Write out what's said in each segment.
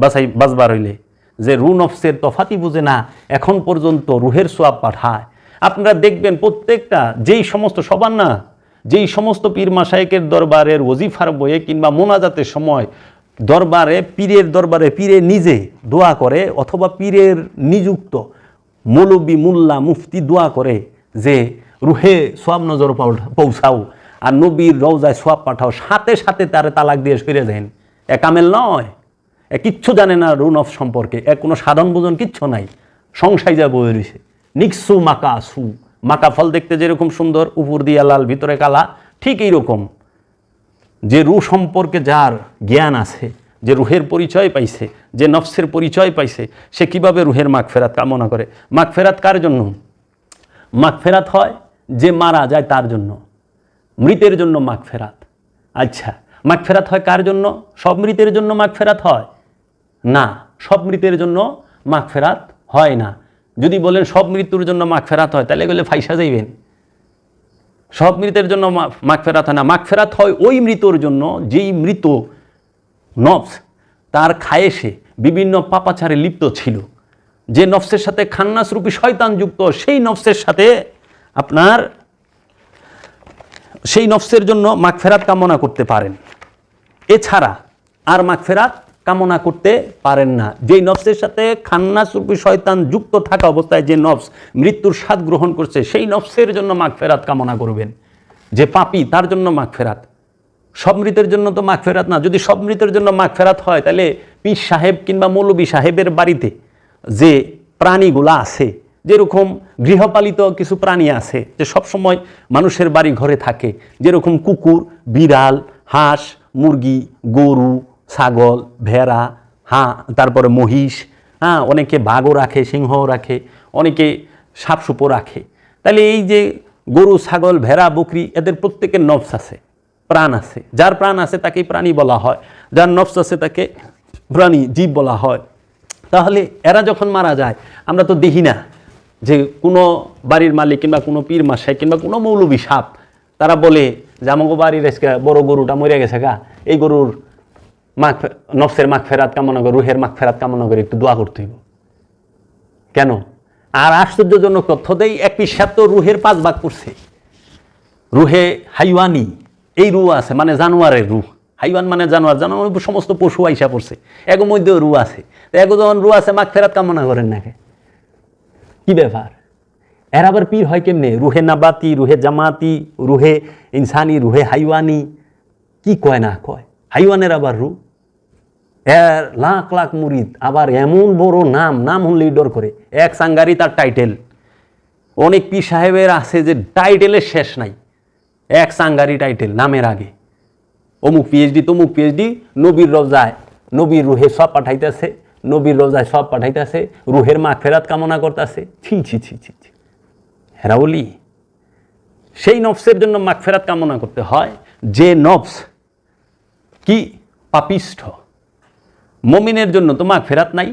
বাসাই বাজবার হইলে। যে রু নফসের তফাতি বুঝে না, এখন পর্যন্ত রুহের সোয়াব পাঠায়। আপনারা দেখবেন প্রত্যেকটা, যেই সমস্ত সবার না, যেই সমস্ত পীর মাসায়েকের দরবারের ওজিফার বইয়ে কিংবা মোনাজাতের সময় দরবারে, পীরের দরবারে, পীরে নিজে দোয়া করে অথবা পীরের নিযুক্ত মৌলবী মুল্লা মুফতি দোয়া করে যে, রুহে সোয়াব নজর পৌঁছাও আর নবীর রওজায় সোয়াব পাঠাও। সাথে সাথে তারে তালাক দিয়ে সরে দেন। এ কামেল নয়। কিচ্ছু জানে না রুনফ সম্পর্কে। এ কোনো সাধারণ বোজন কিচ্ছু নাই। সংসাই যা বয়ে রয়েছে নিক্সু মাকা সু মাকা ফল দেখতে যেরকম সুন্দর, উপর দিয়া লাল, ভিতরে কালা, ঠিক এইরকম। যে রু সম্পর্কে যার জ্ঞান আছে, যে রুহের পরিচয় পাইছে, যে নফসের পরিচয় পাইছে, সে কীভাবে রুহের মাগফেরাত কামনা করে? মাগফেরাত কার জন্য? মাগফেরাত হয় যে মারা যায় তার জন্য। মৃতের জন্য মাগফেরাত আচ্ছা মাগফেরাত হয় কার জন্য? সব মৃতের জন্য মাগফেরাত হয়। না, সব মৃতের জন্য মাগফেরাত হয় না। যদি বলেন সব মৃত্যুর জন্য মাগফেরাত হয়, তাহলে এগুলো ফাইসা যাইবেন। সব মৃতের জন্য মাগফেরাত হয় না। মাগফেরাত হয় ওই মৃতর জন্য, যেই মৃত নফস তার খায়েশে বিভিন্ন পাপাচারে লিপ্ত ছিল। যে নফসের সাথে খান্নাসরূপী শয়তান যুক্ত, সেই নফসের সাথে আপনার সেই নফসের জন্য মাগফেরাত কামনা করতে পারেন। এছাড়া আর মাগফেরাত কামনা করতে পারেন না। যেই নফসের সাথে খান্নাসরূপী শয়তান যুক্ত থাকা অবস্থায় যে নফস মৃত্যুর স্বাদ গ্রহণ করছে, সেই নফসের জন্য মাঘ ফেরাত কামনা করবেন। যে পাপি, তার জন্য মাঘ ফেরাত সব মৃতের জন্য তো মাঘ ফেরাত না। যদি সব মৃতের জন্য মাঘ ফেরাত হয়, তাহলে পীর সাহেব কিংবা মৌলবী সাহেবের বাড়িতে যে প্রাণীগুলা আছে, যেরকম গৃহপালিত কিছু প্রাণী আছে, যে সবসময় মানুষের বাড়ি ঘরে থাকে, যেরকম কুকুর, বিড়াল, হাঁস, মুরগি, গরু ছাগল, ভেড়া, হাঁ, তারপরে মহিষ হ্যাঁ অনেকে বাঘও রাখে, সিংহও রাখে, অনেকে সাপসুপও রাখে। তাহলে এই যে গরু, ছাগল, ভেড়া, বকরি, এদের প্রত্যেকের নফস আছে, প্রাণ আছে। যার প্রাণ আছে তাকেই প্রাণী বলা হয়, যার নফস আছে তাকে প্রাণী, জীব বলা হয়। তাহলে এরা যখন মারা যায়, আমরা তো দেখি না যে কোনো বাড়ির মালিক কিংবা কোনো পীর মাসাই কিংবা কোনো মৌলবী সাপ, তারা বলে যে আমাকে বাড়ির বড় গরুটা মরে গেছে গা, এই গরুর মাখ নফসের মাখ ফেরাত কামনা করে, রুহের মাখ ফেরাত কামনা করে একটু দোয়া করতে হইব। কেন? আর আশ্চর্যজনক তথ্য দেই এক পিসাব তো রুহের পাঁচ ভাগ করছে রুহে হাইওয়ানি, এই রু আছে মানে জানোয়ারের রু। হাইওয়ান মানে জানোয়ার জানোয়ার সমস্ত পশু আইসা পড়ছে। এগো মধ্যেও রু আছে। তো এগো যখন রু আছে মাখ ফেরাত কামনা করেন নাকি কি ব্যাপার? এর আবার পীর হয় কেমনে? রুহে নাবাতি, রুহে জামাতি, রুহে ইনসানি, রুহে হাইওয়ানি, কি কয় না কয়? হাইওয়ানের আবার রু? এর লাখ লাখ মুরিদ, আবার এমন বড় নাম নাম হলেই ডর করে। এক সাঙ্গারি তার টাইটেল অনেক পি সাহেবের আছে যে টাইটেলের শেষ নাই। এক সাঙ্গারি টাইটেল নামের আগে। অমুক পিএইচডি তমুক পিএইচডি নবীর রোজায়, নবীর রুহে সব পাঠাইতেছে, নবীর রোজায় সব পাঠাইতেছে, রুহের মা ফেরাত কামনা করতেছে। ছি ছি ছি ছি ছি। হেরা বলি সেই নফসের জন্য মাগ ফেরাত কামনা করতে হয়। যে নফস কি? পাপিষ্ঠ। মমিনের জন্য তো মাগ ফেরাত নাই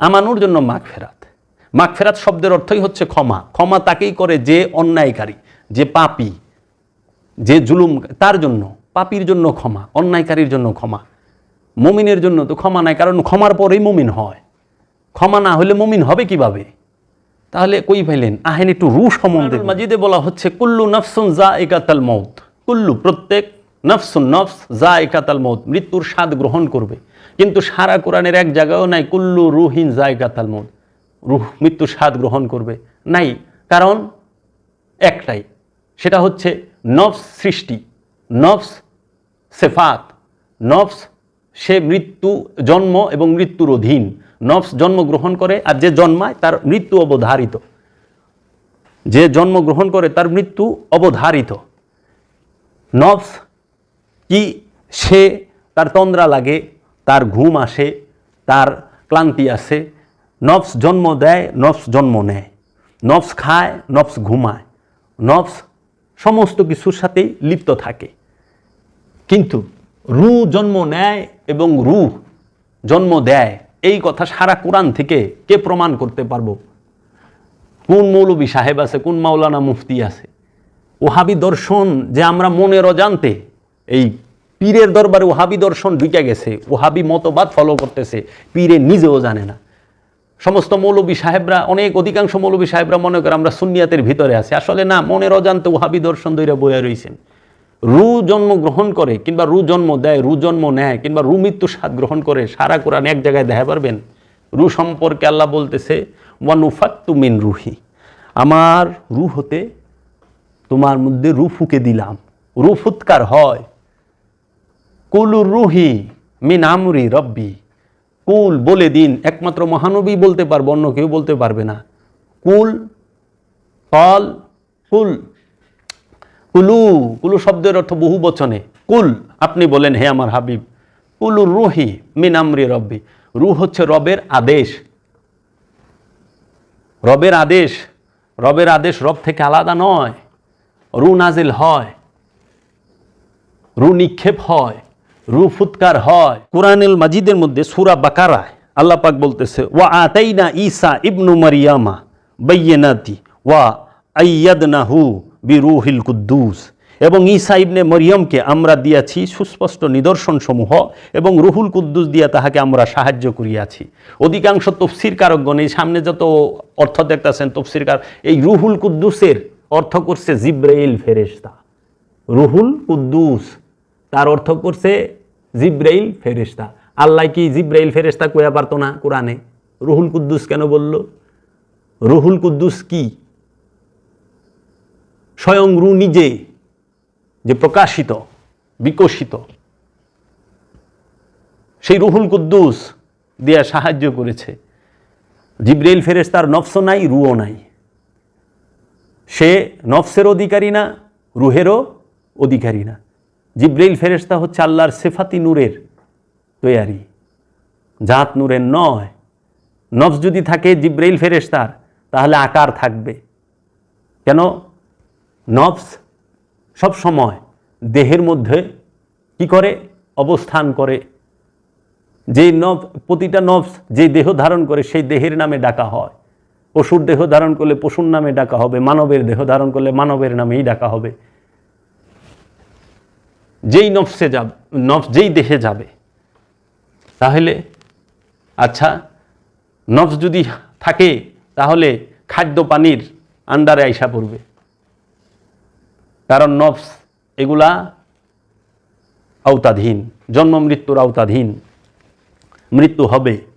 আমানুর জন্য মাগ ফেরাত। মাগ ফেরাত শব্দের অর্থই হচ্ছে ক্ষমা। ক্ষমা তাকেই করে যে অন্যায়কারী যে পাপি যে জুলুম তার জন্য পাপির জন্য ক্ষমা অন্যায়কারীর জন্য ক্ষমা। মমিনের জন্য তো ক্ষমা নাই কারণ ক্ষমার পরেই মমিন হয়। ক্ষমা না হলে মমিন হবে কীভাবে? তাহলে কই পাইলেন? আহেন একটু রু সম্বন্ধে মাজিদে বলা হচ্ছে কুল্লু নফসুন জা একাতাল মৌত কুল্লু প্রত্যেক নফসুন নফস জা একাতাল মৌত মৃত্যুর স্বাদ গ্রহণ করবে। কিন্তু সারা কোরআনের এক জায়গাও নাই, কুল্লু রুহিন জা একাতাল মৌত রুহ, মৃত্যুর স্বাদ গ্রহণ করবে। নাই, কারণ একটাই। সেটা হচ্ছে নফস সৃষ্টি, নফস সেফাত, নফস সে মৃত্যু, জন্ম এবং মৃত্যুর অধীন। নফস জন্মগ্রহণ করে আর যে জন্মায় তার মৃত্যু অবধারিত। যে জন্মগ্রহণ করে তার মৃত্যু অবধারিত। নফস কি সে তার তন্দ্রা লাগে, তার ঘুম আসে, তার ক্লান্তি আসে, নফস জন্ম দেয়, নফস জন্ম নেয়। নফস খায়, নফস ঘুমায়। নফস সমস্ত কিছুর সাথেই লিপ্ত থাকে। কিন্তু রু জন্ম নেয় এবং রু জন্ম দেয়, এই কথা সারা কোরআন থেকে কে প্রমাণ করতে পারব? কোন মৌলবী সাহেব আছে, কোন মাওলানা মুফতি আছে? ওহাবি দর্শন যে আমরা মনের অজান্তে এই পীরের দরবারে ওহাবি দর্শন ঢুকে গেছে, ওহাবি মতবাদ ফলো করতেছে, পীরে নিজেও জানে না। সমস্ত মৌলবী সাহেবরা, অনেক অধিকাংশ মৌলবী সাহেবরা মনে করে আমরা সুনিয়াতের ভিতরে আছি। আসলে না, মনের অজান্তে ওহাবি দর্শন দইরা বইয়া রয়েছেন রু জন্ম গ্রহণ করে কিংবা রু জন্ম দেয়, রু জন্ম নেয় কিংবা রু মৃত্যু স্বাদ গ্রহণ করে, সারা কোরআন এক জায়গায় দেখা পারবেন। রু সম্পর্কে আল্লাহ বলতেছে ওয়ানুফাত্তু মিন রুহি। আমার রু হতে তোমার মধ্যে রু ফুকে দিলাম। রু ফুৎকার হয়। কুলুর রুহি মিন আমরি রব্বি। কুল বলে দিন, একমাত্র মহানবী বলতে পারব, অন্য কেউ বলতে পারবে না। কুল ফল কুল। কুলু কুলু শব্দের অর্থ বহু বচনে। কুল, আপনি বলেন, হে আমার হাবিব। কুলু রুহি মিন আমরি রব্বি। রু হচ্ছে রবের আদেশ। রবের আদেশ রবের আদেশ রব থেকে আলাদা নয়। রু নাজিল হয়। রু নিক্ষেপ হয়। রু ফুৎকার হয়। কোরআনুল মাজিদের মধ্যে সুরা বাকারায় আল্লাহ পাক বলতেছে, ওয়া আতাইনা ঈসা ইবনু মারিয়ামা বাইয়িনাতি ওয়া আইয়াদনাহু বিরুহিল কুদ্দুস। এবং ঈসা ইবনে মরিয়মকে আমরা দিয়াছি সুস্পষ্ট নিদর্শন সমূহ এবং রুহুল কুদ্দুস দিয়া তাহাকে আমরা সাহায্য করিয়াছি। অধিকাংশ তফসির কারকগণ এই সামনে যত অর্থ দেখতেছেন তফসির কার এই রুহুল কুদ্দুসের অর্থ করছে জিব্রাইল ফেরেশতা। রুহুল কুদ্দুস তার অর্থ করছে জিব্রাইল ফেরেশতা। আল্লাহ কি জিব্রাইল ফেরেশতা কয়া পারতো না কোরআনে? রুহুল কুদ্দুস কেন বলল? রুহুল কুদ্দুস কি? স্বয়ং রু নিজে যে প্রকাশিত, বিকশিত। সেই রুহুল কুদ্দুস দিয়া সাহায্য করেছে। জিব্রাইল ফেরেশতার নফস নাই, রুও নাই। সে নফসের অধিকারী না, রুহেরও অধিকারী না। জিব্রাইল ফেরেশতা হচ্ছে আল্লাহর সেফাতি নূরের তৈয়ারি। জাত নূরের নয়। নফস যদি থাকে জিব্রাইল ফেরেশতার, তাহলে আকার থাকবে। কেন? নফস সব সময় দেহের মধ্যে কি করে? অবস্থান করে। যেই নফ প্রতিটা নফস যে দেহ ধারণ করে, সেই দেহের নামে ডাকা হয়। পশুর দেহ ধারণ করলে পশুর নামে ডাকা হবে, মানবের দেহ ধারণ করলে মানবের নামেই ডাকা হবে। যেই নফসে যাব, নফস যেই দেহে যাবে, তাহলে আচ্ছা নফস যদি থাকে, তাহলে খাদ্য পানির আন্ডারে আইসা পড়বে। কারণ নফস এগুলা আওতাধীন, জন্ম মৃত্যুর আওতাধীন, মৃত্যু হবে।